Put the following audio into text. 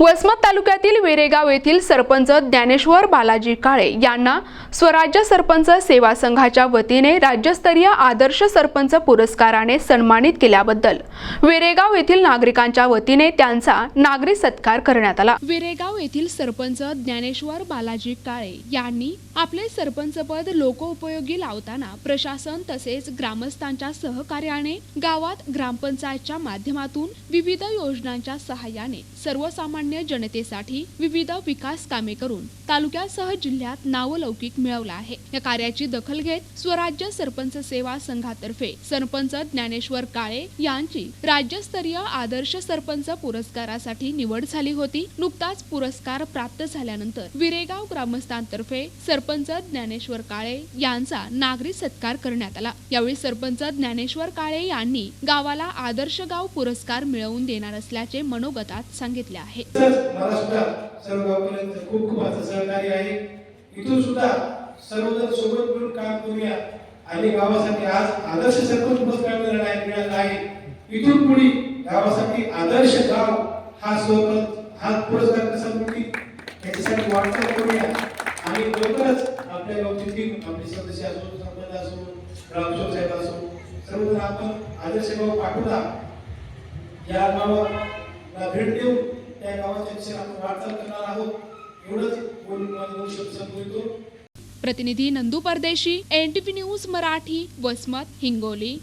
वसमत तालुक्यातील वेरेगाव येथील सरपंच ज्ञानेश्वर बालाजी काळे यांना स्वराज्य सरपंच सेवा संघाच्या वतीने राज्यस्तरीय आदर्श सरपंच पुरस्काराने सन्मानित केल्याबद्दल वेरेगाव येथील नागरिकांच्या वतीने त्यांचा नागरी सत्कार करण्यात आला. वेरेगाव येथील सरपंच ज्ञानेश्वर बालाजी काळे यांनी आपले सरपंचपद लोकोपयोगी लावताना प्रशासन तसेच ग्रामस्थांच्या सहकार्याने गावात ग्रामपंचायतच्या माध्यमातून विविध योजनांच्या सहाय्याने सर्वसामान्य जनतेसाठी विविध विकास कामे करून तालुक्यासह जिल्ह्यात नावलौकिक मिळवला आहे. या कार्याची दखल घेत स्वराज्य सरपंच सेवा संघातर्फे सरपंच ज्ञानेश्वर काळे यांची राज्यस्तरीय आदर्श सरपंच पुरस्कारासाठी निवड झाली होती. नुकताच पुरस्कार प्राप्त झाल्यानंतर विरेगाव ग्रामस्थांतर्फे सरपंच ज्ञानेश्वर काळे यांचा नागरी सत्कार करण्यात आला. यावेळी सरपंच ज्ञानेश्वर काळे यांनी गावाला आदर्श गाव पुरस्कार मिळवून देणार असल्याचे मनोगतात सांगितले आहे. तसंच मला सुद्धा सर्व गावकऱ्यांचं खूप खूप असं सहकार्य आहे. इथून सुद्धा सर्वजण सोबत मिळून काम करूया. आणि गावासाठी आज आदर्श सरपंच पुरस्कार मिळाला आहे मिळाला आहे. इथून पुढे गावासाठी आदर्श गाव हा सरपंच हा पुरस्कार कसा मिळतील याच्यासाठी वाटचाल करूया. आणि लवकरच आपल्या गावची टीम आपले सदस्य असो सरपंच असो ग्रामसेवक साहेब असो सर्वजण आपण आदर्श गाव पाठवला या गावाला भेट देऊन त्या गावाच्या विषयी आपण वार्ताल करणार आहोत. एवढंच बोलून माझे दोन शब्द संपवितो प्रतिनिधी नंदू परदेशी एनटीव्ही न्यूज मराठी वसमत हिंगोली.